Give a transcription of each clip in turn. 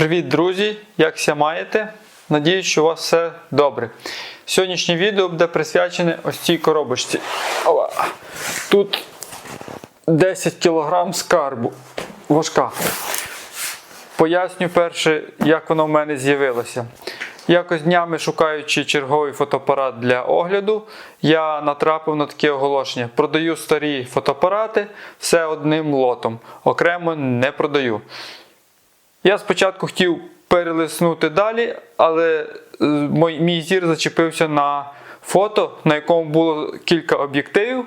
Привіт, друзі! Якся маєте? Надіюсь, що у вас все добре. Сьогоднішнє відео буде присвячене ось цій коробочці. Тут 10 кг скарбу. Важка. Поясню перше, як воно в мене з'явилося. Якось днями шукаючи черговий фотоапарат для огляду, я натрапив на таке оголошення. Продаю старі фотоапарати все одним лотом. Окремо не продаю. Я спочатку хотів перелиснути далі, але е, мій зір зачепився на фото, на якому було кілька об'єктивів.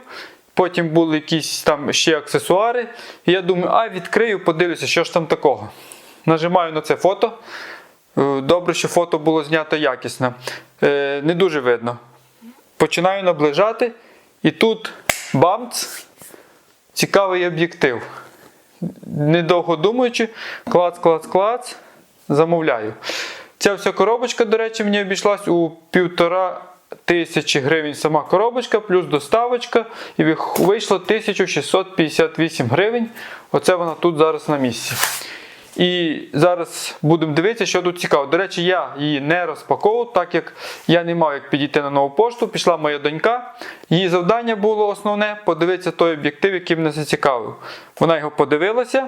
Потім були якісь там ще аксесуари. І я думаю, а відкрию, подивлюся, що ж там такого. Нажимаю на це фото. Е, Добре, що фото було знято якісно. Е, Не дуже видно. Починаю наближати, і тут бамц, цікавий об'єктив недовго думаючи, клац, клац, клац, замовляю. Ця вся коробочка, до речі, мені обійшлась у півтора тисячі гривень сама коробочка, плюс доставочка, і вийшло 1658 гривень. Оце вона тут зараз на місці. І зараз будемо дивитися, що тут цікаво. До речі, я її не розпаковував, так як я не мав як підійти на нову пошту. Пішла моя донька. Її завдання було основне подивитися той об'єктив, який мене зацікавив. Вона його подивилася,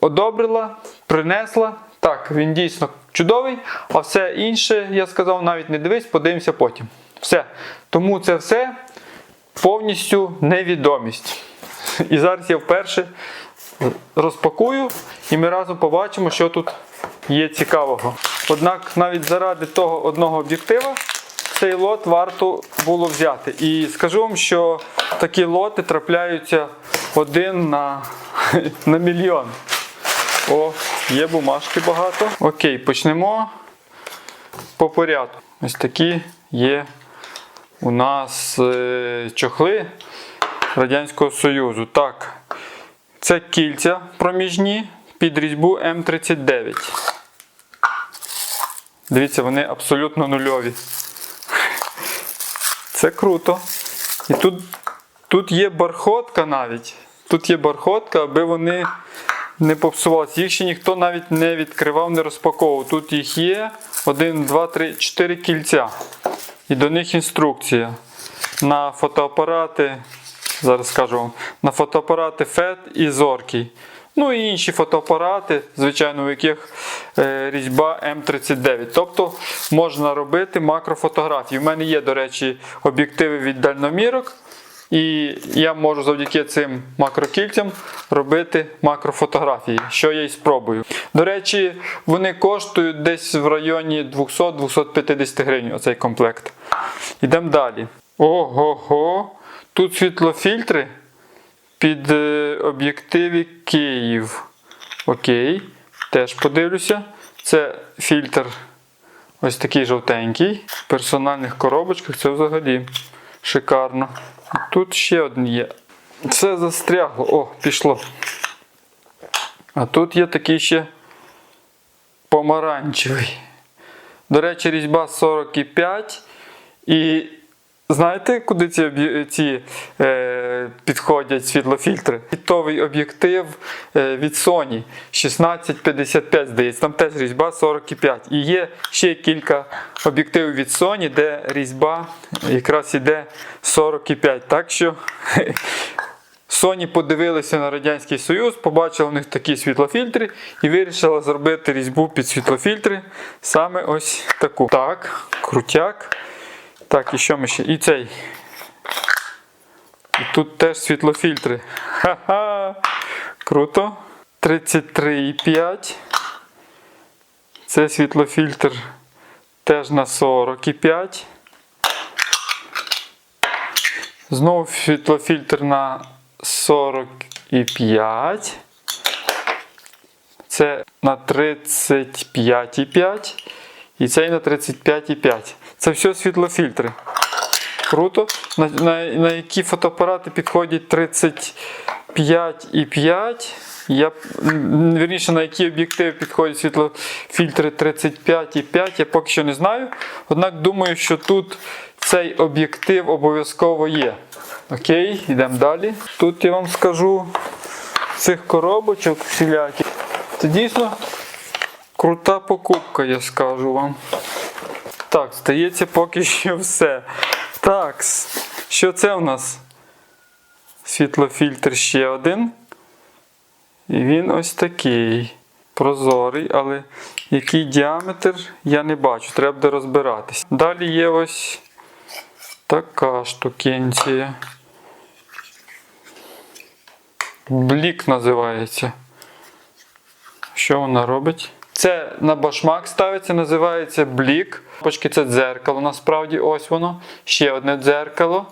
одобрила, принесла. Так, він дійсно чудовий, а все інше, я сказав, навіть не дивись, подивимося потім. Все. Тому це все повністю невідомість. І зараз я вперше розпакую, і ми разом побачимо, що тут є цікавого. Однак навіть заради того одного об'єктива цей лот варто було взяти. І скажу вам, що такі лоти трапляються один на, на мільйон. О, є бумажки багато. Окей, почнемо по порядку. Ось такі є у нас е, чохли Радянського Союзу. Так, це кільця проміжні під різьбу М39. Дивіться, вони абсолютно нульові. Це круто. І тут, тут є бархотка навіть. Тут є бархотка, аби вони не попсувалися. Їх ще ніхто навіть не відкривав, не розпаковував. Тут їх є 1, 2, 3, 4 кільця. І до них інструкція. На фотоапарати, зараз скажу вам, на фотоапарати FET і Зоркий. Ну і інші фотоапарати, звичайно, у яких е, різьба М39. Тобто можна робити макрофотографії. У мене є, до речі, об'єктиви від дальномірок. І я можу завдяки цим макрокільцям робити макрофотографії, що я і спробую. До речі, вони коштують десь в районі 200-250 гривень оцей комплект. Йдемо далі. Ого-го! Тут світлофільтри під е, об'єктиві Київ. Окей, теж подивлюся. Це фільтр ось такий жовтенький. В персональних коробочках це взагалі шикарно. Тут ще один є. Це застрягло. О, пішло. А тут є такий ще помаранчевий. До речі, різьба 45. І знаєте, куди ці, ці е, підходять світлофільтри? Фітовий об'єктив е, від Sony 1655, здається, там теж різьба 45. І є ще кілька об'єктивів від Sony, де різьба якраз іде 45. Так що Sony подивилися на Радянський Союз, побачили в них такі світлофільтри і вирішила зробити різьбу під світлофільтри саме ось таку. Так, крутяк. Так, і що ми ще? І цей. І тут теж світлофільтри. Ха-ха! Круто. 33,5. Це світлофільтр теж на 45. Знову світлофільтр на 45. Це на 35,5. І цей на 35,5. Це все світлофільтри. Круто. На, на, на які фотоапарати підходять 35,5. Я, м, вірніше, на які об'єктиви підходять світлофільтри 35,5, я поки що не знаю. Однак думаю, що тут цей об'єктив обов'язково є. Окей, йдемо далі. Тут я вам скажу цих коробочок всіляких. Це дійсно Крута покупка, я скажу вам. Так, здається, поки що все. Так, що це у нас? Світлофільтр ще один. І він ось такий. Прозорий, але який діаметр я не бачу, треба буде розбиратись. Далі є ось така штукенція. Блік називається. Що вона робить? Це на башмак ставиться, називається блік. Почки це дзеркало, насправді ось воно. Ще одне дзеркало.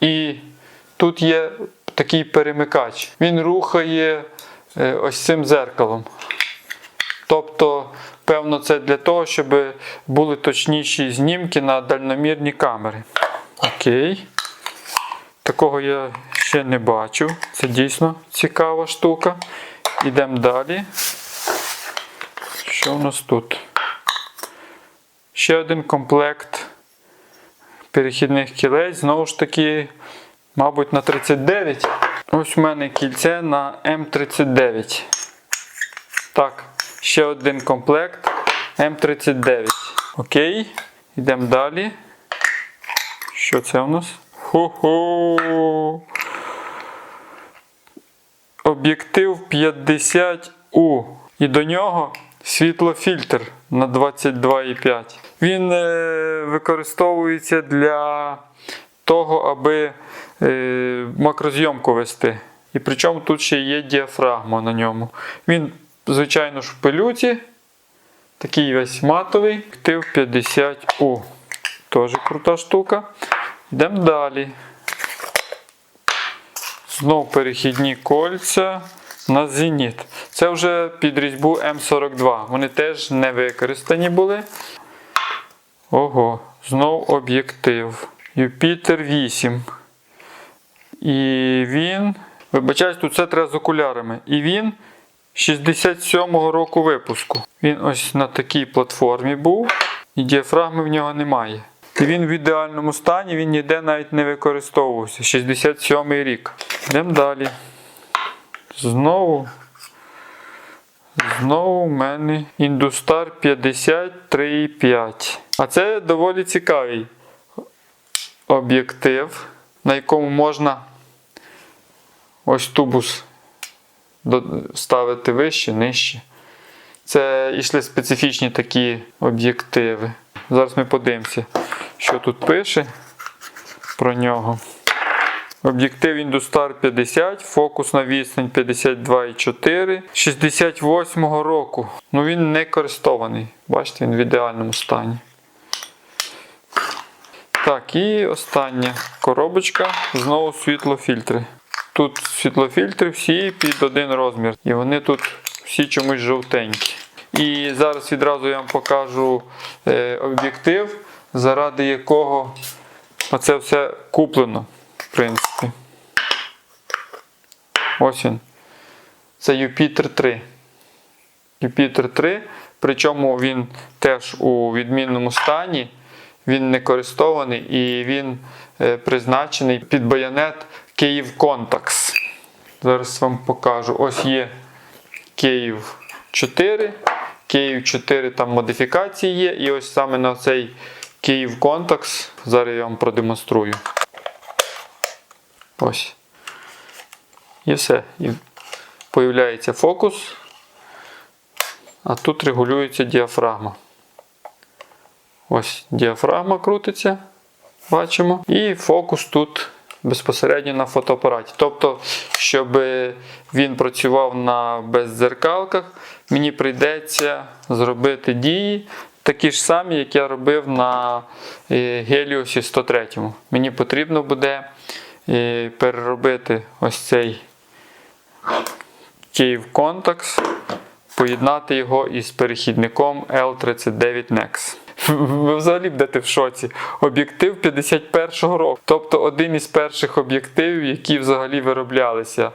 І тут є такий перемикач. Він рухає е, ось цим дзеркалом. Тобто, певно, це для того, щоб були точніші знімки на дальномірні камери. Окей. Такого я ще не бачив. Це дійсно цікава штука. Йдемо далі. Що у нас тут? Ще один комплект перехідних кілець. Знову ж таки, мабуть, на 39. Ось у мене кільце на М39. Так, ще один комплект М39. Окей. Йдемо далі. Що це у нас? Хо-хо! Об'єктив 50У. І до нього світлофільтр на 22,5. Він е, використовується для того, аби е, макрозйомку вести. І причому тут ще є діафрагма на ньому. Він, звичайно ж, в пилюці. Такий весь матовий. Актив 50У. Теж крута штука. Йдемо далі. Знов перехідні кольця на зеніт. Це вже під різьбу М42. Вони теж не використані були. Ого, знов об'єктив. Юпітер 8. І він. Вибачаюсь, тут все треба з окулярами. І він 67-го року випуску. Він ось на такій платформі був, і діафрагми в нього немає. І він в ідеальному стані, він ніде навіть не використовувався. 67-й рік. Йдемо далі. Знову. Знову в мене Індустар 53,5. А це доволі цікавий об'єктив, на якому можна ось тубус ставити вище, нижче. Це йшли специфічні такі об'єктиви. Зараз ми подивимося, що тут пише про нього. Об'єктив Індустар 50, фокусна відстань 52,4 68-го року. Ну він не користований. Бачите, він в ідеальному стані. Так, і остання коробочка. Знову світлофільтри. Тут світлофільтри всі під один розмір. І вони тут всі чомусь жовтенькі. І зараз відразу я вам покажу е, об'єктив, заради якого оце все куплено, принципі. Ось він. Це Юпітер 3. Юпітер 3, причому він теж у відмінному стані, він не користований і він е, призначений під байонет Київ Контакс. Зараз вам покажу. Ось є Київ 4. Київ 4 там модифікації є. І ось саме на цей Київ Контакс. Зараз я вам продемонструю. Ось. І все. І появляється фокус. А тут регулюється діафрагма. Ось діафрагма крутиться, бачимо. І фокус тут безпосередньо на фотоапараті. Тобто, щоб він працював на беззеркалках, мені прийдеться зробити дії, такі ж самі, як я робив на е, Helios 103. Мені потрібно буде е, переробити ось цей Київ Contax, поєднати його із перехідником L39 Nex. Ви взагалі будете в шоці. Об'єктив 51-го року. Тобто один із перших об'єктивів, які взагалі вироблялися.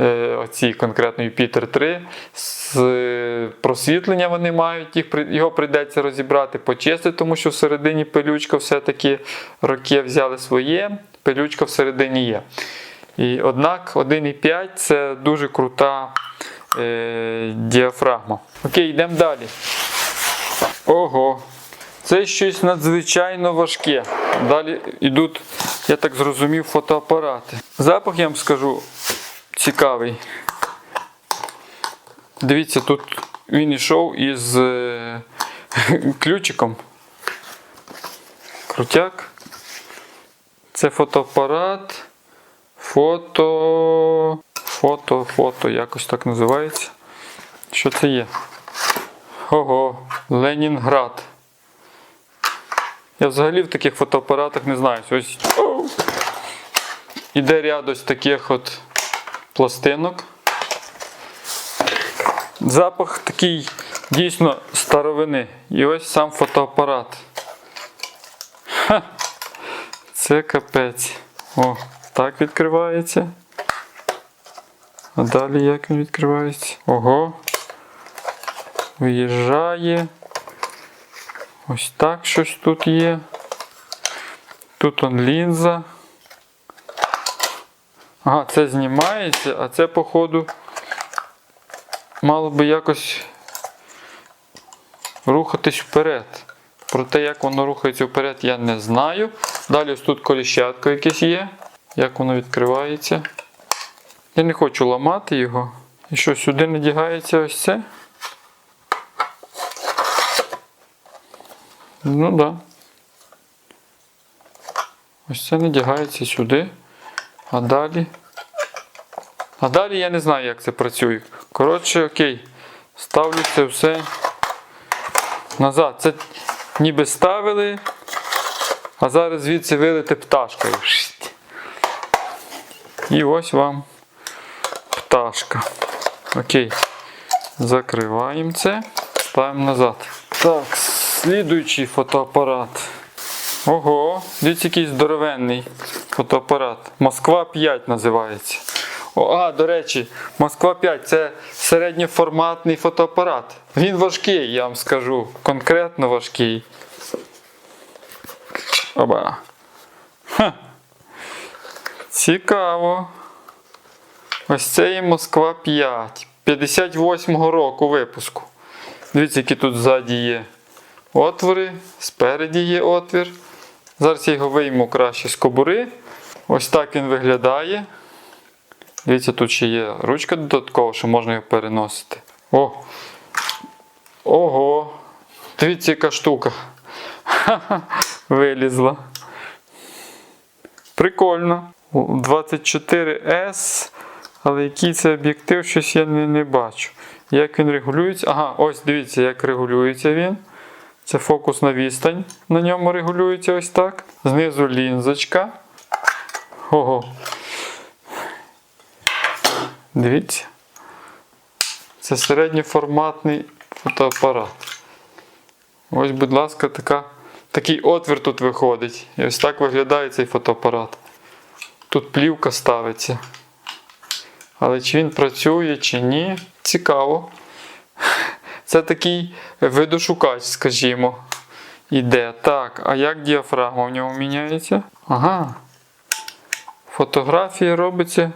Е, оці конкретно Юпітер 3. З е, просвітлення вони мають, їх, його прийдеться розібрати, почистити, тому що всередині пилючка все-таки роки взяли своє, пилючка всередині є. І, однак 1,5 це дуже крута е, діафрагма. Окей, йдемо далі. Ого. Це щось надзвичайно важке. Далі йдуть, я так зрозумів, фотоапарати. Запах, я вам скажу, цікавий. Дивіться, тут він йшов із е, ключиком. Крутяк. Це фотоапарат. Фото. Фото, фото, якось так називається. Що це є? Ого, Ленінград. Я взагалі в таких фотоапаратах не знаю. Ось іде ряд ось таких от пластинок. Запах такий дійсно старовини. І ось сам фотоапарат. Ха. Це капець. О, так відкривається. А далі як він відкривається? Ого. Виїжджає. Ось так щось тут є. Тут он лінза. Ага, це знімається, а це, походу, мало би якось рухатись вперед. Про те, як воно рухається вперед, я не знаю. Далі ось тут коліщатко якесь є. Як воно відкривається. Я не хочу ламати його. І що, сюди надягається ось це? Ну так. Да. Ось це надягається сюди. А далі. А далі я не знаю, як це працює. Коротше, окей. Ставлю це все назад. Це ніби ставили, а зараз звідси вилете пташкою. І ось вам пташка. Окей. Закриваємо це, ставимо назад. Так, слідуючий фотоапарат. Ого, дивіться, який здоровенний фотоапарат. Москва 5 називається. О, а, до речі, Москва 5 це середньоформатний фотоапарат. Він важкий, я вам скажу. Конкретно важкий. Оба. Ха. Цікаво. Ось це є Москва 5. 58-го року випуску. Дивіться, які тут ззаді є отвори, спереді є отвір. Зараз я його вийму краще з кобури. Ось так він виглядає. Дивіться, тут ще є ручка додаткова, що можна його переносити. О! Ого! Дивіться, яка штука. Вилізла. Прикольно. 24S. Але який це об'єктив, щось я не, не бачу. Як він регулюється? Ага, ось дивіться, як регулюється він. Це фокусна відстань. На ньому регулюється ось так. Знизу лінзочка. Ого. Дивіться. Це середньоформатний фотоапарат. Ось, будь ласка, така, такий отвір тут виходить. І ось так виглядає цей фотоапарат. Тут плівка ставиться. Але чи він працює, чи ні, цікаво. Це такий видошукач, скажімо. Іде. Так, а як діафрагма в ньому міняється? Ага. Фотографія робиться.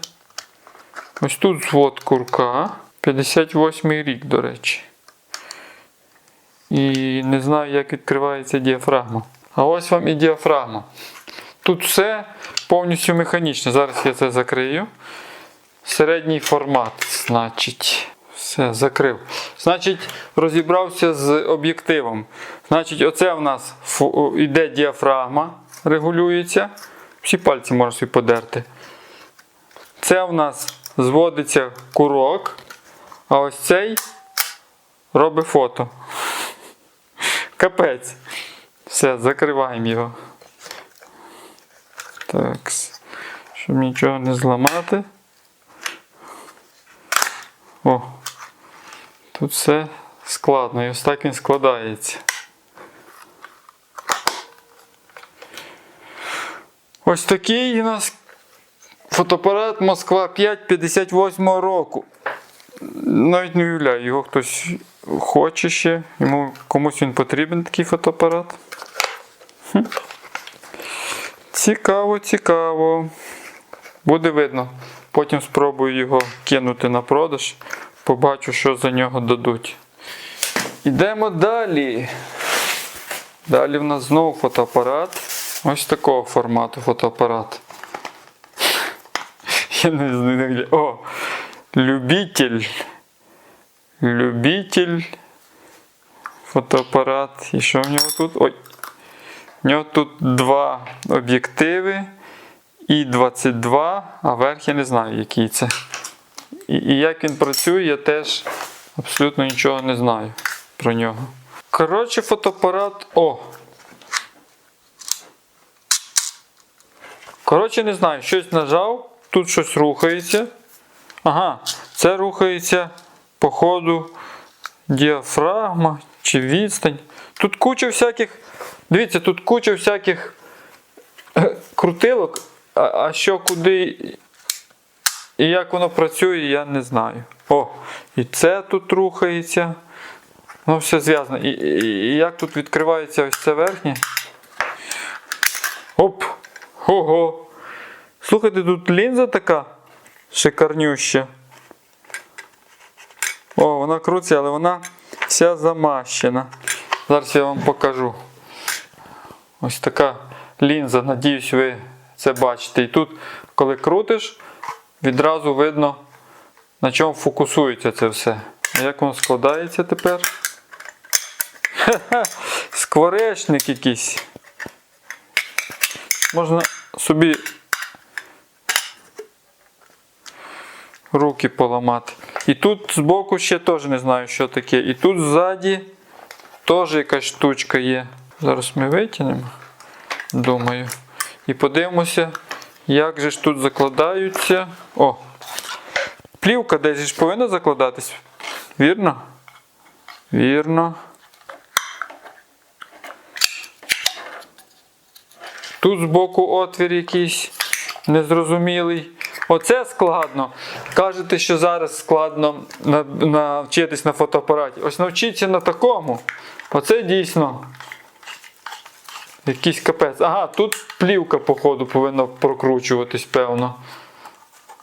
Ось тут звод курка. 58 рік, до речі. І не знаю, як відкривається діафрагма. А ось вам і діафрагма. Тут все повністю механічне. Зараз я це закрию. Середній формат, значить. Все, закрив. Значить, розібрався з об'єктивом. Значить, оце в нас іде діафрагма, регулюється. Всі пальці можна собі подерти. Це в нас зводиться курок, а ось цей робить фото. Капець. Все, закриваємо його. Так. Щоб нічого не зламати. О, тут все складно, і ось так він складається. Ось такий у нас фотоапарат Москва 5 58 року. Навіть не уявляю, його хтось хоче ще, йому комусь він потрібен такий фотоапарат. Хм. Цікаво, цікаво. Буде видно. Потім спробую його кинути на продаж. Побачу, що за нього дадуть. Ідемо далі. Далі в нас знову фотоапарат. Ось такого формату фотоапарат. Я не знаю. О! Любитель. Любитель. Фотоапарат. І що в нього тут? Ой. В нього тут два об'єктиви. І 22, а верх я не знаю, який це. І, як він працює, я теж абсолютно нічого не знаю про нього. Коротше, фотоапарат. О! Коротше, не знаю, щось нажав, тут щось рухається. Ага, це рухається по ходу діафрагма чи відстань. Тут куча всяких. Дивіться, тут куча всяких е, крутилок, а що куди і як воно працює, я не знаю. О, і це тут рухається. Ну, все зв'язано. І, і, і як тут відкривається ось це верхнє. Оп! Ого! Слухайте, тут лінза така шикарнюща. О, вона крутиться, але вона вся замащена. Зараз я вам покажу. Ось така лінза, надіюсь, ви це бачите. І тут, коли крутиш, відразу видно, на чому фокусується це все. Як воно складається тепер? Ха-ха, скворечник якийсь. Можна собі руки поламати. І тут збоку ще теж не знаю, що таке. І тут ззаді теж якась штучка є. Зараз ми витягнемо, думаю. І подивимося, як же ж тут закладаються. О! Плівка десь ж повинна закладатись. Вірно? Вірно. Тут збоку отвір якийсь незрозумілий. Оце складно. Кажете, що зараз складно навчитись на фотоапараті. Ось навчіться на такому. Оце дійсно якийсь капець. Ага, тут плівка, походу, повинна прокручуватись, певно.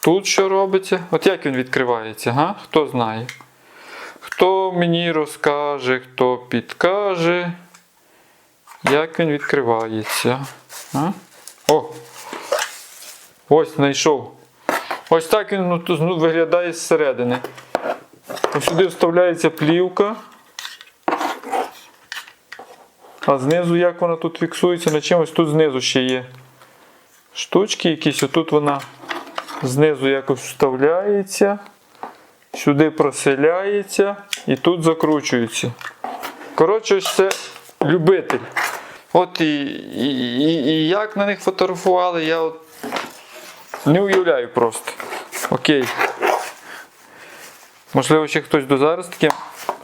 Тут що робиться? От як він відкривається, га? Хто знає? Хто мені розкаже, хто підкаже, як він відкривається? А? О! Ось знайшов. Ось так він ну, ну, виглядає зсередини. Сюди вставляється плівка. А знизу як вона тут фіксується на чимось, тут знизу ще є штучки якісь, отут вона знизу якось вставляється, сюди проселяється і тут закручується. Коротше, це любитель. От і, і, і, і як на них фотографували, я от не уявляю просто. Окей. Можливо, ще хтось до зараз таке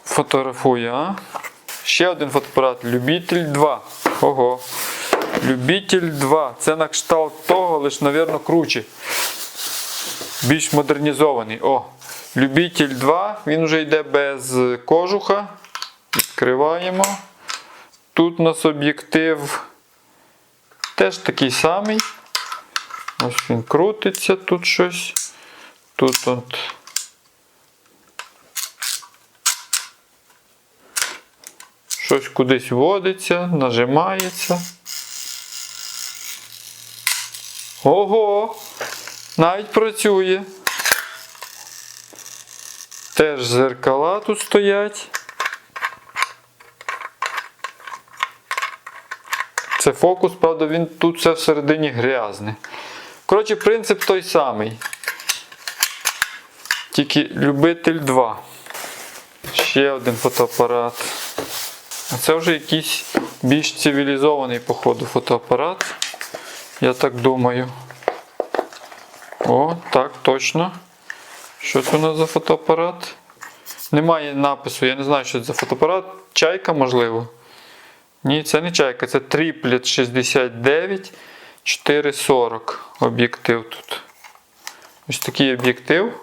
фотографує, а? Ще один фотоапарат. Любитель 2. Ого. Любитель 2. Це на кшталт того, лише, мабуть, круче. Більш модернізований. О, Любитель 2. Він вже йде без кожуха. Відкриваємо. Тут у нас об'єктив теж такий самий. Ось він крутиться тут щось. Тут от. Щось кудись вводиться, нажимається. Ого! Навіть працює. Теж зеркала тут стоять. Це фокус, правда, він тут все всередині грязне. Коротше, принцип той самий. Тільки любитель 2. Ще один фотоапарат. А це вже якийсь більш цивілізований, походу, фотоапарат. Я так думаю. О, так, точно. Що це у нас за фотоапарат? Немає напису, я не знаю, що це за фотоапарат. Чайка, можливо. Ні, це не чайка, це тріплет 69 440 об'єктив тут. Ось такий об'єктив.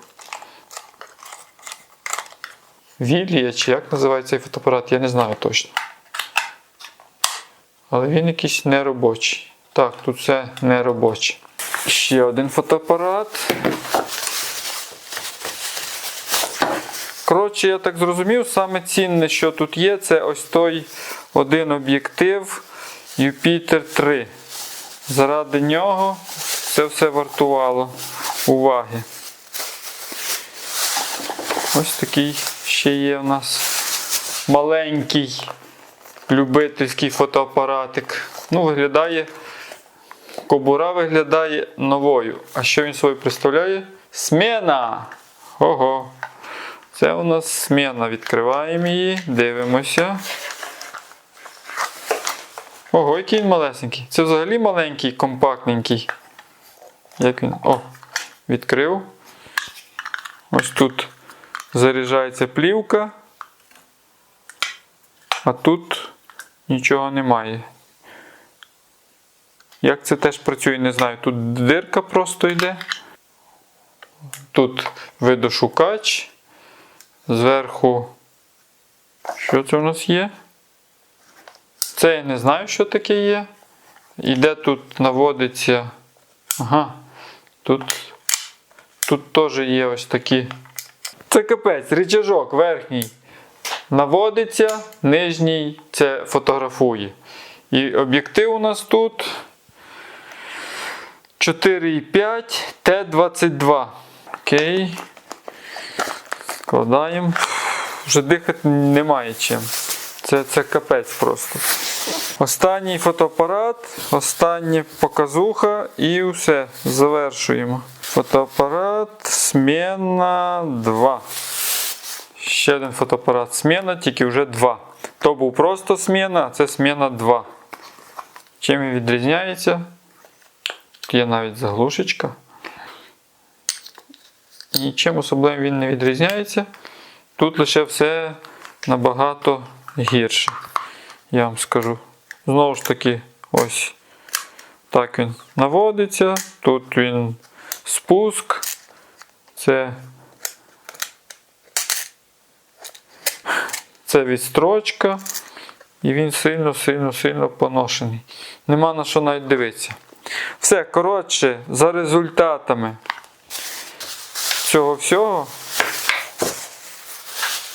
Вілія, чи як називається цей фотоапарат, я не знаю точно. Але він якийсь неробочий. Так, тут все неробоче. Ще один фотоапарат. Коротше, я так зрозумів, саме цінне, що тут є, це ось той один об'єктив Юпітер 3. Заради нього це все вартувало уваги. Ось такий ще є у нас маленький любительський фотоапаратик. Ну, виглядає, кобура виглядає новою. А що він собою представляє? Смена! Ого! Це у нас смена. Відкриваємо її, дивимося. Ого, який він малесенький. Це взагалі маленький, компактненький. Як він? О, відкрив. Ось тут заряджається плівка. А тут нічого немає. Як це теж працює, не знаю. Тут дирка просто йде. Тут видошукач. Зверху. Що це у нас є? Це я не знаю, що таке є. І де тут наводиться. Ага. Тут, тут теж є ось такі. Це капець, рычажок верхній. Наводиться, нижній це фотографує. І об'єктив у нас тут 4,5 Т22. Окей. Складаємо. Вже дихати немає чим. Це, це капець просто. Останній фотоапарат, остання показуха і все. Завершуємо. Фотоапарат смена 2. Ще один фотоапарат смена, тільки вже 2. То був просто смена, а це смена 2. Чим він відрізняється? Є навіть заглушечка. Нічим особливим він не відрізняється. Тут лише все набагато гірше. Я вам скажу. Знову ж таки, ось так він наводиться. Тут він спуск. Це, це відстрочка. І він сильно-сильно-сильно поношений. Нема на що навіть дивитися. Все, коротше, за результатами цього всього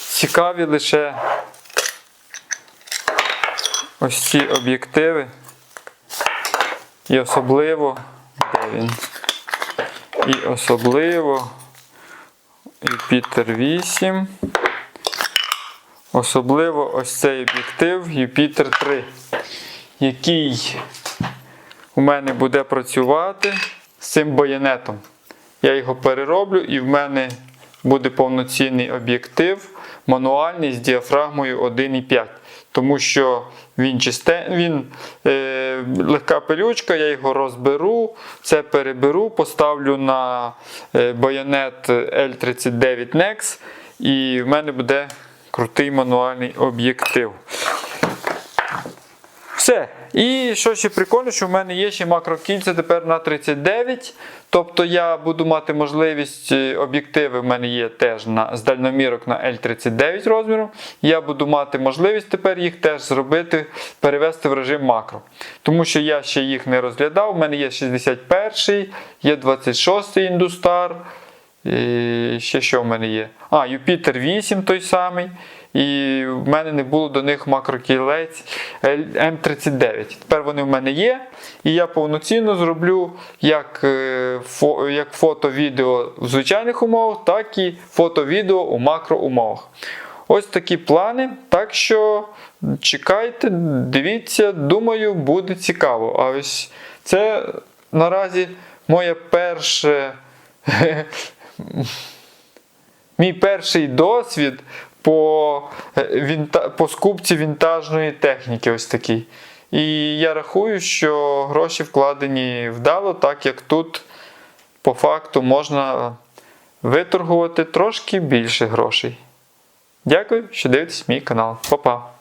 цікаві лише ось ці об'єктиви. І особливо, де він? І особливо Юпітер 8. Особливо ось цей об'єктив Юпітер 3, який у мене буде працювати з цим байонетом. Я його перероблю і в мене буде повноцінний об'єктив мануальний з діафрагмою 1,5. Тому що він чисте, він е, легка пилючка, я його розберу, це переберу, поставлю на е, байонет L39 Nex, і в мене буде крутий мануальний об'єктив. Все. І що ще прикольно, що в мене є ще макрокільця тепер на 39. Тобто я буду мати можливість, е, об'єктиви в мене є теж на, з дальномірок на L39 розміром. Я буду мати можливість тепер їх теж зробити, перевести в режим макро. Тому що я ще їх не розглядав. У мене є 61, є 26 індустар. І ще що в мене є? А, Юпітер 8 той самий. І в мене не було до них макрокілець М39. Тепер вони в мене є. І я повноцінно зроблю як, е, як фото-відео в звичайних умовах, так і фото-відео у макроумовах. Ось такі плани. Так що чекайте, дивіться, думаю, буде цікаво. А ось це наразі моє перше. Мій перший досвід по, е, по скупці вінтажної техніки. ось такий. І я рахую, що гроші вкладені вдало, так як тут по факту можна виторгувати трошки більше грошей. Дякую, що дивитесь мій канал. Па-па!